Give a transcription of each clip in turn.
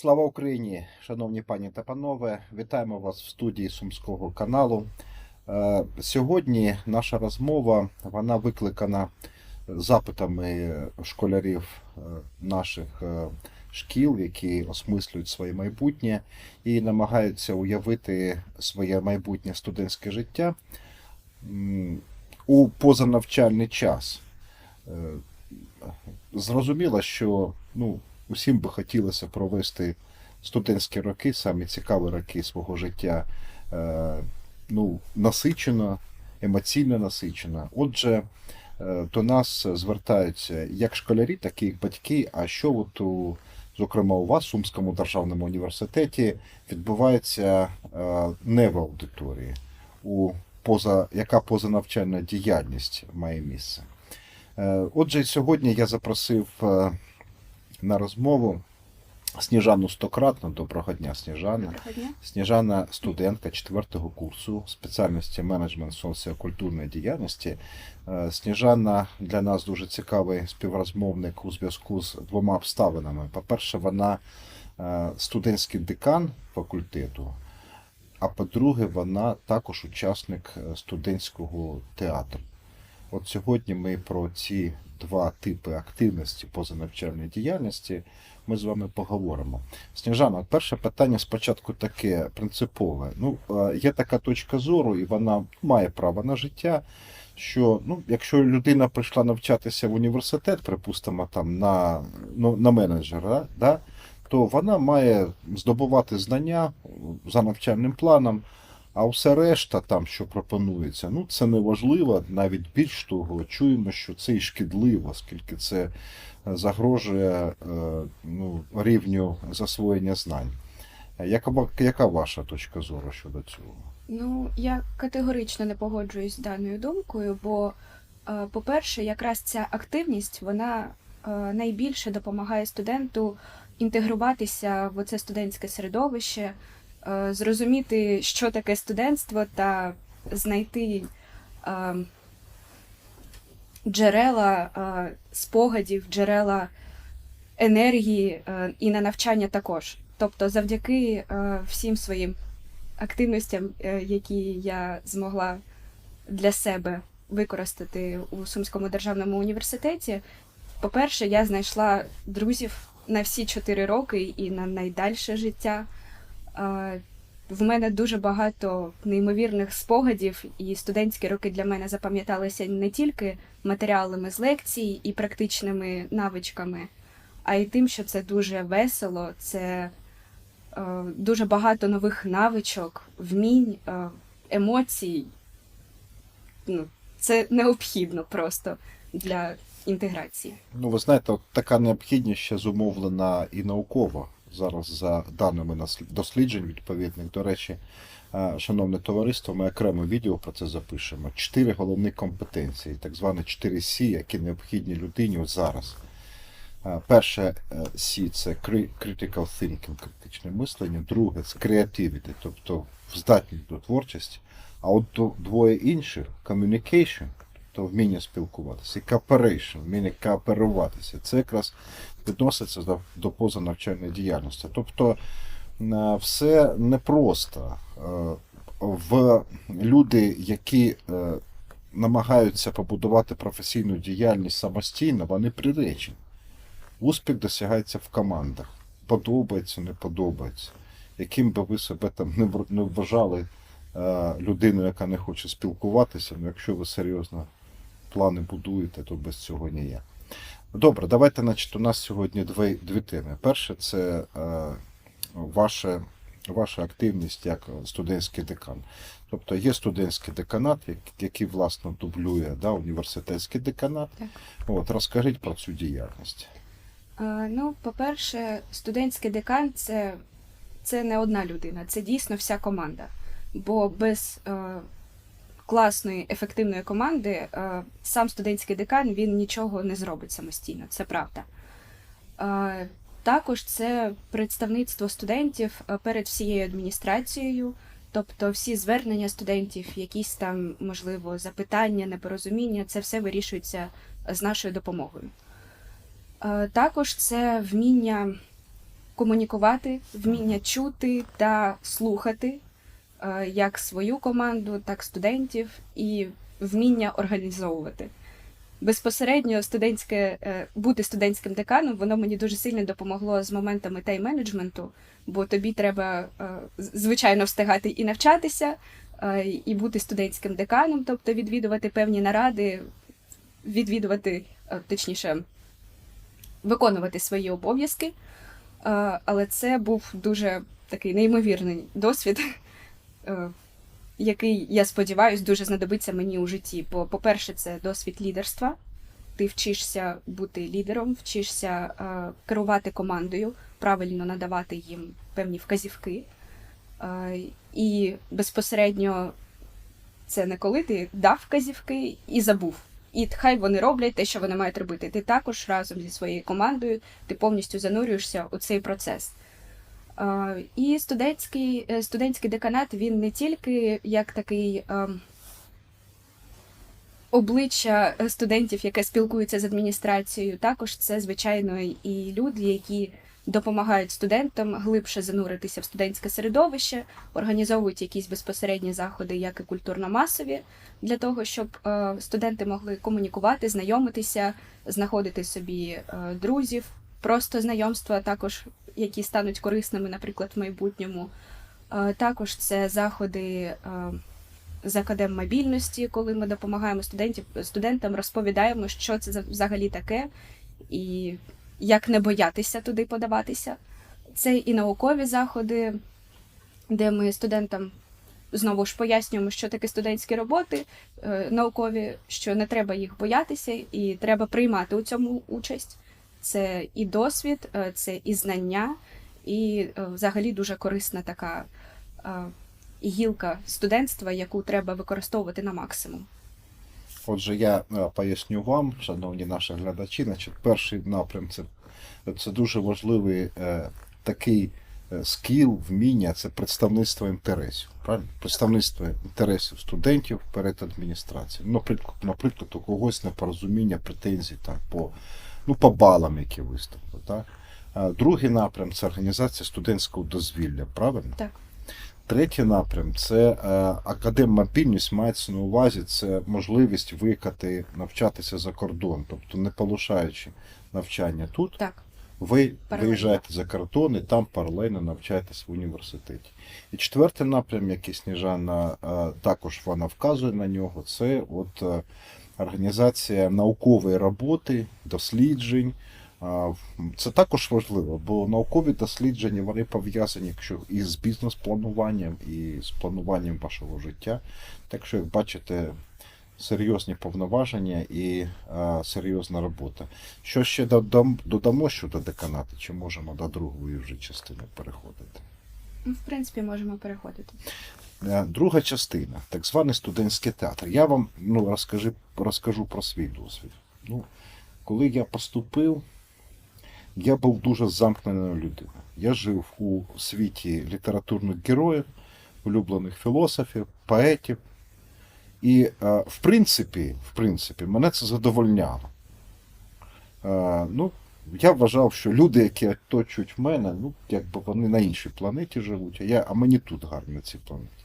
Слава Україні, шановні пані та панове, вітаємо вас в студії Сумського каналу. Е, Сьогодні наша розмова вона викликана запитами школярів е, наших е, шкіл, які осмислюють своє майбутнє і намагаються уявити своє майбутнє студентське життя у позанавчальний час. Зрозуміло, що ну, усім би хотілося провести студентські роки, самі цікаві роки свого життя, е, ну, насичено, емоційно насичено. Отже, е, до нас звертаються як школярі, так і батьки. А що от у, зокрема у вас, в Сумському державному університеті, відбувається е, не в аудиторії, у поза, яка позанавчальна діяльність має місце? Отже, сьогодні я запросив на розмову Сніжану Стократну. Доброго дня, Сніжана. Доброго дня. Сніжана студентка четвертого курсу спеціальності менеджмент соціокультурної діяльності. Е, Сніжана для нас дуже цікавий співрозмовник у зв'язку з двома обставинами. По-перше, вона е, студентський декан факультету. А по-друге, вона також учасник е, студентського театру. От сьогодні ми про ці два типи активності позанавчальної діяльності ми з вами поговоримо. Сніжана, перше питання спочатку таке принципове. Ну, е, є така точка зору, і вона має право на життя. Що ну, якщо людина прийшла навчатися в університет, припустимо, там на, ну, на менеджера, да, то вона має здобувати знання за навчальним планом, а все решта, там, що пропонується, ну це не важливо, навіть більш того, чуємо, що це і шкідливо, оскільки це е, загрожує е, ну, рівню засвоєння знань. Яка, яка ваша точка зору щодо цього? Ну, я категорично не погоджуюсь з даною думкою, бо, е, по-перше, якраз ця активність вона найбільше допомагає студенту інтегруватися в це студентське середовище, зрозуміти, що таке студентство, та знайти е, джерела е, спогадів, джерела енергії е, і на навчання також. Тобто, завдяки е, всім своїм активностям, е, які я змогла для себе використати у Сумському державному університеті. По-перше, я знайшла друзів на всі чотири роки і на найдальше життя. В мене дуже багато неймовірних спогадів, і студентські роки для мене запам'яталися не тільки матеріалами з лекцій і практичними навичками, а й тим, що це дуже весело, це е, дуже багато нових навичок, вмінь, е, емоцій. Ну, це необхідно просто для інтеграції. Ну, ви знаєте, от така необхідність ще зумовлена і науково. Зараз за даними досліджень відповідних. До речі, е, шановне товариство, ми окремо відео про це запишемо. Чотири головні компетенції, так звані 4 Сі, які необхідні людині зараз. Е, Перше Сі це cri- critical thinking, критичне мислення. Друге це creativity, тобто здатність до творчості. А от двоє інших communication, тобто вміння спілкуватися, і cooperation, вміння кооперуватися. Це якраз відноситься до, позанавчальної діяльності. Тобто е, все непросто. Е, В люди, які е, намагаються побудувати професійну діяльність самостійно, вони приречені. Успіх досягається в командах. Подобається, не подобається. Яким би ви себе там не вважали людиною, яка не хоче спілкуватися, ну якщо ви серйозно плани будуєте, то без цього ніяк. Добре, давайте, значить, у нас сьогодні дві, дві теми. Перше, це е, ваша, ваша активність як студентський декан. Тобто є студентський деканат, який, власне, дублює да, університетський деканат. Так. От, розкажіть про цю діяльність. Е, Ну, по-перше, студентський декан це, це не одна людина, це дійсно вся команда. Бо без е, класної, ефективної команди е, сам студентський декан він нічого не зробить самостійно, це правда. Е, також це представництво студентів е, перед всією адміністрацією, тобто всі звернення студентів, якісь там, можливо, запитання, непорозуміння, це все вирішується з нашою допомогою. Також це вміння комунікувати, вміння чути та слухати як свою команду, так студентів, і вміння організовувати. Безпосередньо студентське е, бути студентським деканом, воно мені дуже сильно допомогло з моментами тайм-менеджменту, бо тобі треба е, звичайно встигати і навчатися, е, і бути студентським деканом, тобто відвідувати певні наради, відвідувати, е, точніше, виконувати свої обов'язки. Е, Але це був дуже такий неймовірний досвід, е, який, я сподіваюся, дуже знадобиться мені у житті. Бо, по-перше, це досвід лідерства. Ти вчишся бути лідером, вчишся е, керувати командою, правильно надавати їм певні вказівки. Е, і безпосередньо це не коли ти дав вказівки і забув. І хай вони роблять те, що вони мають робити. Ти також разом зі своєю командою ти повністю занурюєшся у цей процес. Е, І студентський, е, студентський деканат він не тільки як такий ем, обличчя студентів, яке спілкується з адміністрацією, також це, звичайно, і люди, які допомагають студентам глибше зануритися в студентське середовище, організовують якісь безпосередні заходи, як і культурно-масові, для того, щоб е, студенти могли комунікувати, знайомитися, знаходити собі друзів, просто знайомства також, які стануть корисними, наприклад, в майбутньому. Е, Також це заходи е, з академмобільності, коли ми допомагаємо студентів, студентам, розповідаємо, що це взагалі таке, і як не боятися туди подаватися. Це і наукові заходи, де ми студентам знову ж пояснюємо, що таке студентські роботи е, наукові, що не треба їх боятися, і треба приймати у цьому участь. Це і досвід, е, це і знання, і е, взагалі дуже корисна така е, гілка студентства, яку треба використовувати на максимум. Отже, я поясню вам, шановні наші глядачі, значить, перший напрям це, це дуже важливий такий скіл, вміння, це представництво інтересів. Правильно? Представництво інтересів студентів перед адміністрацією. Наприклад, наприклад, у когось непорозуміння, претензій так, по, ну, по балам, які виступили. Так? Другий напрям це організація студентського дозвілля, правильно? Так. Третій напрям це е, академмобільність мається на увазі, це можливість виїхати, навчатися за кордон, тобто не полишаючи навчання тут, Так, ви Паралельно. виїжджаєте за кордон і там паралельно навчаєтесь в університеті. І четвертий напрям, який Сніжана е, також вона вказує на нього, це от е, організація наукової роботи, досліджень. Це також важливо, бо наукові дослідження вони пов'язані якщо і з бізнес-плануванням, і з плануванням вашого життя. Так що, як бачите, серйозні повноваження і а, серйозна робота. Що ще додам, додамо щодо деканату, чи можемо до другої вже частини переходити? ну, в принципі, можемо переходити. Е, Друга частина, так званий студентський театр. Я вам ну, розкажи, розкажу про свій досвід. Ну, коли я поступив, я був дуже замкненою людиною. Я жив у світі літературних героїв, улюблених філософів, поетів. І, е, в принципі, в принципі, мене це задовольняло. Е, Ну, я вважав, що люди, які оточують мене, ну, якби вони на іншій планеті живуть, а, я, а мені тут гарно на цій планеті.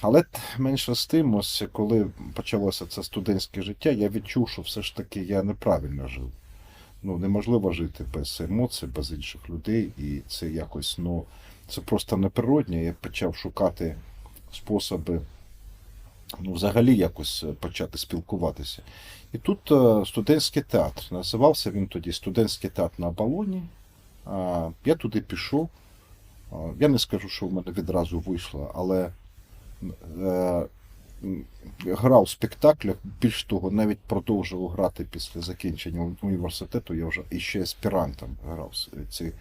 Але менше з тим, ось коли почалося це студентське життя, я відчув, що все ж таки я неправильно жив. Ну, неможливо жити без емоцій, без інших людей, і це якось, ну, це просто неприродне. Я почав шукати способи, ну, взагалі якось е, почати спілкуватися. І тут е, студентський театр. Називався він тоді студентський театр на Абалоні. А, Я туди пішов. Я не скажу, що в мене відразу вийшло, але грав в спектаклях. Більш того, навіть продовжував грати після закінчення університету. Я вже іще аспірантом грав ці, е,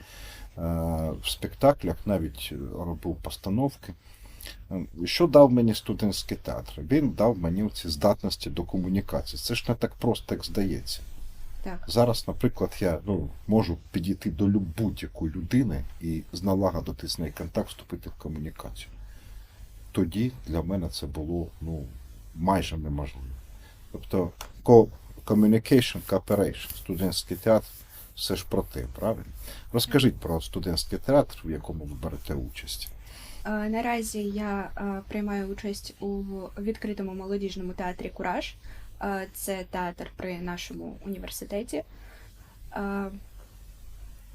в спектаклях, навіть е, робив постановки. Е, Що дав мені студентський театр? Він дав мені ці здатності до комунікації. Це ж не так просто, як здається. Так. Зараз, наприклад, я ну, можу підійти до будь-якої людини і налагодити з нею контакт, вступити в комунікацію. Тоді для мене це було ну, майже неможливо. Тобто, co- communication, cooperation, студентський театр все ж про те, правильно? Розкажіть про студентський театр, в якому ви берете участь. Наразі я приймаю участь у відкритому молодіжному театрі Кураж. Це театр при нашому університеті.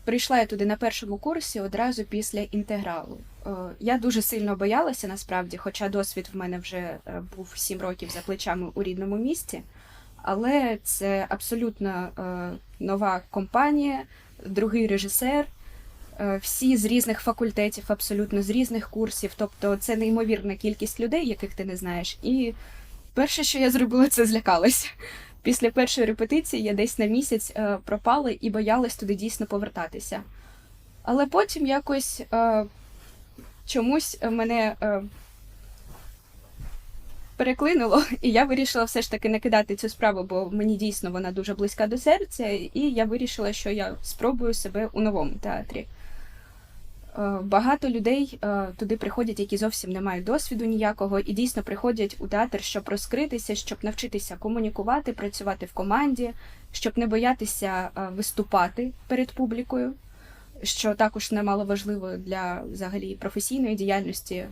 Прийшла я туди на першому курсі одразу після інтегралу. Е, Я дуже сильно боялася насправді, хоча досвід в мене вже е, був 7 років за плечами у рідному місті. Але це абсолютно е, нова компанія, другий режисер, всі з різних факультетів, абсолютно з різних курсів. Тобто це неймовірна кількість людей, яких ти не знаєш. І перше, що я зробила, це злякалася. Після першої репетиції я десь на місяць пропала і боялась туди дійсно повертатися. Але потім якось чомусь мене е, переклинуло, і я вирішила все ж таки не кидати цю справу, бо мені дійсно вона дуже близька до серця, і я вирішила, що я спробую себе у новому театрі. Е, Багато людей е, туди приходять, які зовсім не мають досвіду ніякого, і дійсно приходять у театр, щоб розкритися, щоб навчитися комунікувати, працювати в команді, щоб не боятися е, виступати перед публікою, що також немало важливо для взагалі професійної діяльності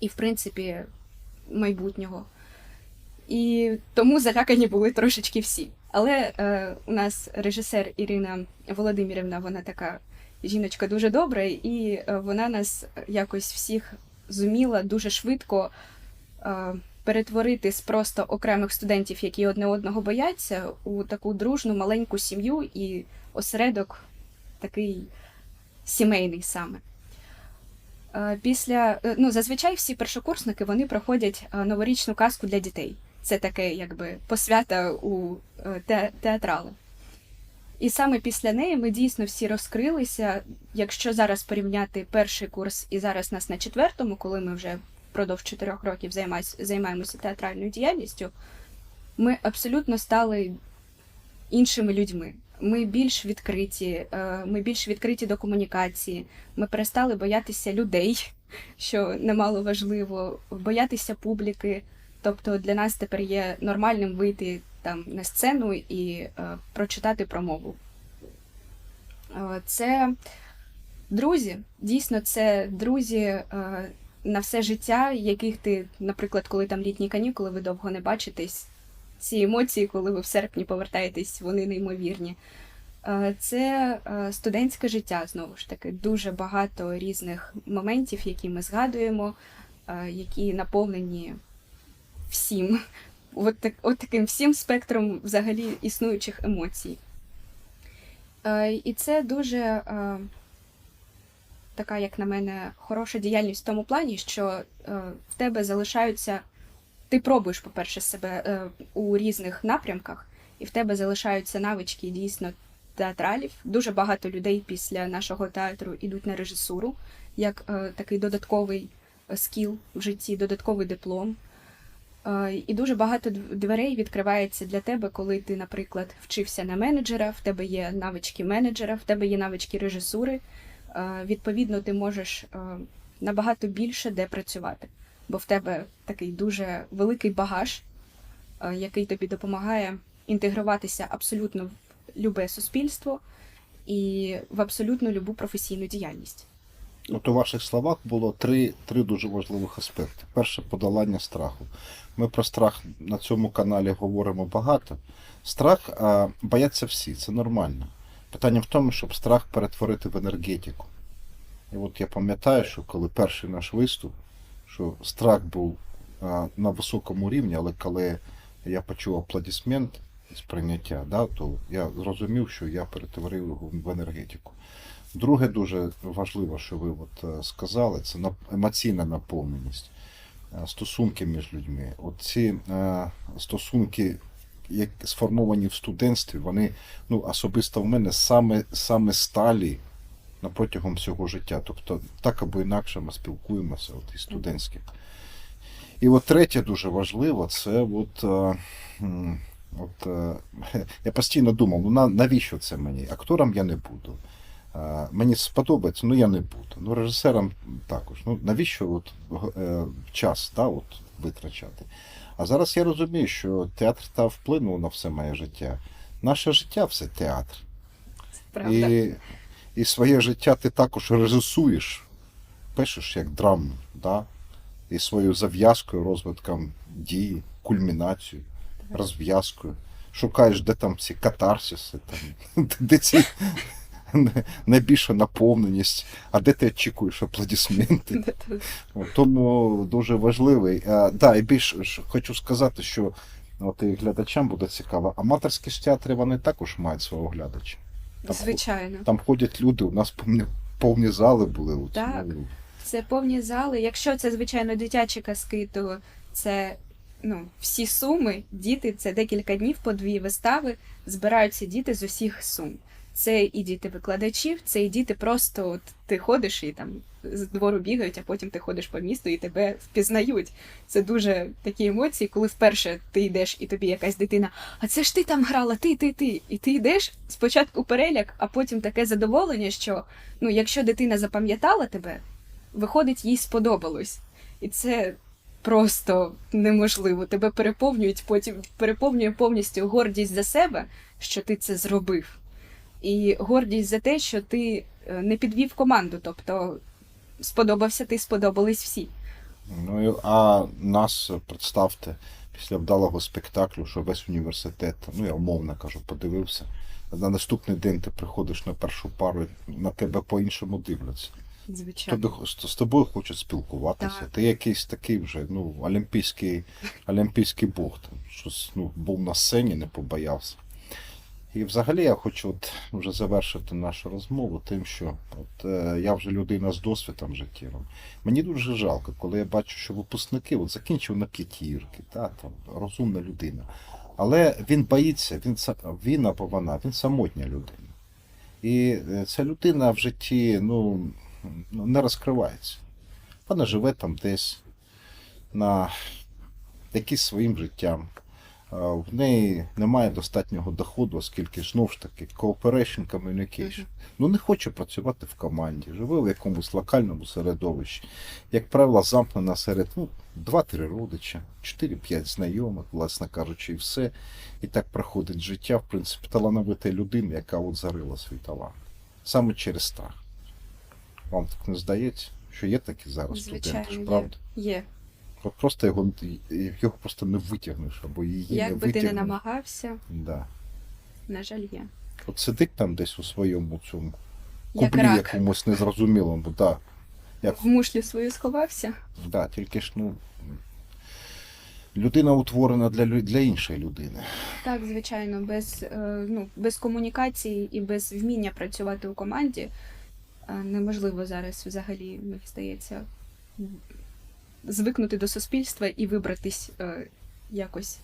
і, в принципі, майбутнього. І тому залякані були трошечки всі. Але е, у нас режисер Ірина Володимирівна, вона така жіночка дуже добра, і е, вона нас якось всіх зуміла дуже швидко е, перетворити з просто окремих студентів, які одне одного бояться, у таку дружну маленьку сім'ю і осередок такий сімейний саме. Е, Після е, ну зазвичай всі першокурсники вони проходять е, новорічну казку для дітей. Це таке, якби посвята у те- театрали. І саме після неї ми дійсно всі розкрилися. Якщо зараз порівняти перший курс і зараз нас на четвертому, коли ми вже впродовж чотирьох років займаємося театральною діяльністю, ми абсолютно стали іншими людьми. Ми більш відкриті, е, ми більш відкриті до комунікації. Ми перестали боятися людей, що немало важливо, боятися публіки. Тобто для нас тепер є нормальним вийти там на сцену і е, прочитати промову. Е, це друзі, дійсно, це друзі на все життя, яких ти, наприклад, коли там літні канікули, ви довго не бачитесь. Ці емоції, коли ви в серпні повертаєтесь, вони неймовірні. Е, Це е, студентське життя знову ж таки. Дуже багато різних моментів, які ми згадуємо, е, які наповнені всім, от, так, от таким всім спектром взагалі існуючих емоцій. І це дуже така, як на мене, хороша діяльність в тому плані, що в тебе залишаються. Ти пробуєш, по-перше, себе е, у різних напрямках, і в тебе залишаються навички дійсно театралів. Дуже багато людей після нашого театру йдуть на режисуру як е, такий додатковий е, скіл в житті, додатковий диплом. Е, І дуже багато дверей відкривається для тебе, коли ти, наприклад, вчився на менеджера, в тебе є навички менеджера, в тебе є навички режисури. Е, Відповідно, ти можеш набагато більше де працювати, бо в тебе такий дуже великий багаж, е, який тобі допомагає інтегруватися абсолютно в любе суспільство і в абсолютно любу професійну діяльність. От у ваших словах було три, три дуже важливих аспекти. Перше подолання страху. Ми про страх на цьому каналі говоримо багато. Страх а, бояться всі, це нормально. Питання в тому, щоб страх перетворити в енергетику. І от я пам'ятаю, що коли перший наш виступ, що страх був на високому рівні, але коли я почув аплодисмент сприйняття, да, то я зрозумів, що я перетворив його в енергетику. Друге, дуже важливо, що ви от е, сказали, це емоційна наповненість, е, стосунки між людьми. От ці е, стосунки, як сформовані в студентстві, вони ну, особисто в мене саме, саме сталі на протягом всього життя. Тобто, так або інакше ми спілкуємося, от і студентських. І от третє дуже важливо, це от. Е, От, е, я постійно думав, ну навіщо це мені? Актором я не буду. Е, Мені сподобається, ну я не буду. Ну, режисером також. Ну навіщо от, час да, от, витрачати? А зараз я розумію, що театр та вплинув на все моє життя. Наше життя все театр. Правда. І, і своє життя ти також режисуєш, пишеш як драму, да? і свою зав'язкою, розвитком дії, кульмінацією, розв'язкою. Шукаєш, де там ці катарсиси, там, де ці най- найбільша наповненість, а де ти очікуєш аплодисменти. Тому дуже важливий. А, да, і більш хочу сказати, що от і глядачам буде цікаво. Аматорські ж театри вони також мають свого глядача. Там, Звичайно. там ходять люди, у нас повні, повні зали були. От, Так. ну, Це повні зали. Якщо це, звичайно, дитячі казки, то це ну, всі суми, діти, це декілька днів по дві вистави, збираються діти з усіх сум. Це і діти викладачів, це і діти просто от ти ходиш і там з двору бігають, а потім ти ходиш по місту і тебе впізнають. Це дуже такі емоції, коли вперше ти йдеш і тобі якась дитина, а це ж ти там грала, ти, ти, ти. І ти йдеш спочатку переляк, а потім таке задоволення, що ну, якщо дитина запам'ятала тебе, виходить, їй сподобалось. І це просто неможливо. Тебе переповнюють, потім переповнює повністю гордість за себе, що ти це зробив. І гордість за те, що ти е, не підвів команду. Тобто сподобався ти, сподобались всі. Ну, а нас представте після вдалого спектаклю, що весь університет, ну я умовно кажу, подивився. На наступний день ти приходиш на першу пару, на тебе по-іншому дивляться. Звичайно. Тобі з з тобою хочуть спілкуватися. Так. Ти якийсь такий вже, ну, олімпійський, олімпійський бог. Там, щось, ну, був на сцені, не побоявся. І взагалі я хочу от вже завершити нашу розмову тим, що от, е, я вже людина з досвідом життєвим. Мені дуже жалко, коли я бачу, що випускники от, закінчив на п'ятірки, та, там, розумна людина. Але він боїться, він, він або вона, він самотня людина. І е, ця людина в житті ну, ну, не розкривається. Вона живе там десь на якийсь своїм життям. В неї немає достатнього доходу, оскільки знов ж таки cooperation communication. Ну не хоче працювати в команді, живе в якомусь локальному середовищі. Як правило, замкнена серед ну, 2-3 родича, 4-5 знайомих, власне кажучи, і все. І так проходить життя, в принципі, талановитої людини, яка от зарила свій талант. Саме через страх. Вам так не здається, що є такі зараз студенти, ж, правда? є. Просто його, його просто не витягнеш, або її не Як би ти не намагався, Да. на жаль, є. От сидить там десь у своєму цьому Як кублі рак. якомусь незрозумілому, да. Як В мушлю свою сховався. Да, тільки ж, ну. Людина утворена для, для іншої людини. Так, звичайно, без, е, ну, без комунікації і без вміння працювати у команді е, неможливо зараз взагалі, мені здається, звикнути до суспільства і вибратись е, якось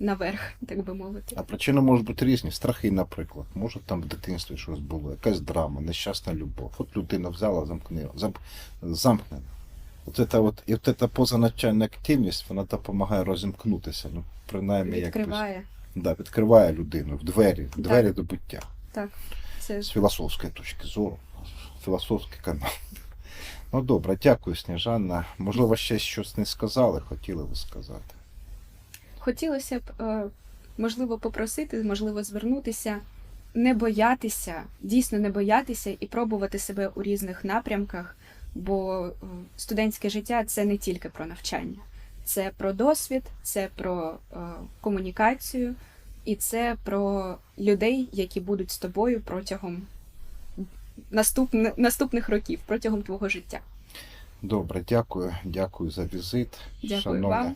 наверх, так би мовити. А причини можуть бути різні. Страхи, наприклад. Може там в дитинстві щось було, якась драма, нещасна любов. От людина взяла, замкнула, замп... замкнена. От це от, і от ця позаначальна активність, вона допомагає розімкнутися. Ну, принаймні, якось. Відкриває. Да, відкриває людину в двері, в двері до буття. Так, це З філософської точки зору. Філософський канал. Ну добре, дякую, Сніжанна. Можливо, ще щось не сказали, хотіли ви сказати. хотілося б, е, можливо, попросити, можливо, звернутися, не боятися, дійсно не боятися і пробувати себе у різних напрямках, бо е, студентське життя це не тільки про навчання, це про досвід, це про е, комунікацію і це про людей, які будуть з тобою протягом наступне- наступних років, протягом твого життя. Добре, дякую. Дякую за візит. Дякую вам.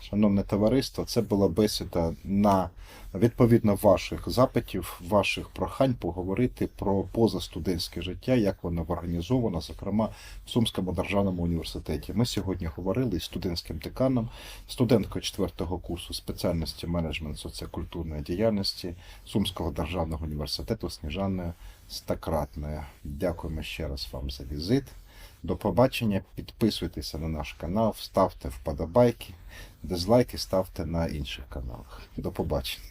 Шановне товариство, це була бесіда на відповідно ваших запитів, ваших прохань поговорити про позастудентське життя, як воно організовано, зокрема в Сумському державному університеті. Ми сьогодні говорили із студентським деканом, студенткою четвертого курсу спеціальності менеджмент соціокультурної діяльності Сумського державного університету Сніжаною Стакратною. Дякуємо ще раз вам за візит. До побачення. Підписуйтеся на наш канал, ставте вподобайки, дизлайки ставте на інших каналах. До побачення.